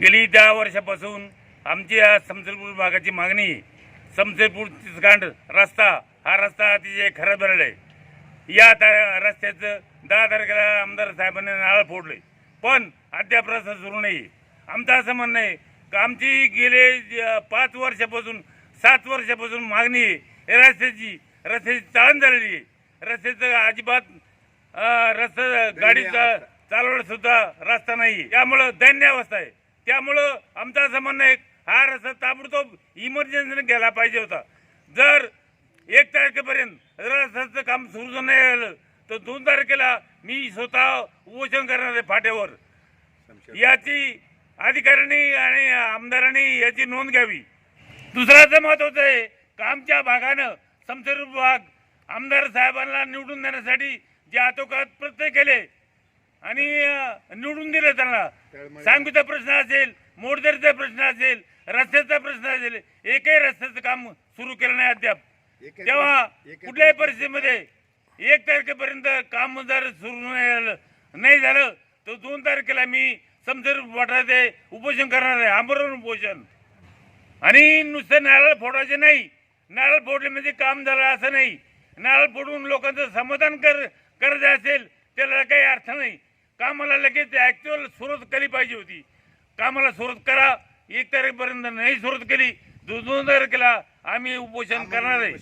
गेली दहा वर्षापासून आमची या समसेरपूर भागाची मागणी समसेरपूर तिसगांड रस्ता हा रस्ता अतिशय खराब झालेला आहे. या रस्त्याचं दहा तारखेला आमदार साहेबांनी नारळ फोडले. पण अद्याप रस्ता सुरू नाही. आमचं असं म्हणणं आहे का आमची गेले पाच वर्षापासून सात वर्षापासून मागणी आहे. रस्त्याची रस्त्याची चाळण झालेली आहे. रस्त्याचं अजिबात रस्ता गाडी चा- चालवण्यास सुद्धा रस्ता नाही. त्यामुळं दैन्य अवस्था आहे. त्यामुळं आमचं असं म्हणणं आहे हा रस्ता ताबडतोब इमर्जन्सीने गेला पाहिजे होता. जर एक तारखेपर्यंत रस्त्याचं काम सुरू नाही झालं तर दोन तारखेला मी स्वतः उपोषण करणार आहे फाट्यावर. याची अधिकाऱ्यांनी आणि आमदारांनी याची नोंद घ्यावी. दुसराचं महत्वाचं आहे का आमच्या भागानं समसर भाग आमदार साहेबांना निवडून देण्यासाठी जे आतोकात प्रयत्न केले आणि निवडून दिले त्यांना. सांगूचा प्रश्न असेल मोडदरीचा प्रश्न असेल रस्त्याचा प्रश्न असेल एकही रस्त्याचं काम सुरू केलं नाही अद्याप. तेव्हा कुठल्याही परिस्थितीमध्ये एक तारखेपर्यंत काम जर सुरू नाही झालं नाही झालं तर दोन तारखेला मी समजर वाटायचे उपोषण करणार आहे आमरण उपोषण. आणि नुसतं नारळ फोडायचे नाही. नारळ फोडले म्हणजे काम झालं असं नाही. नारळ फोडून लोकांचं समाधान कर करायचं असेल त्याला काही अर्थ नाही. कामाला लगेच ऍक्च्युअल सुरुवात केली पाहिजे होती. कामाला सुरुवात करा. एक तारखेपर्यंत नाही सुरुवात केली. दोन दोन तारखेला आम्ही उपोषण करणार आहे.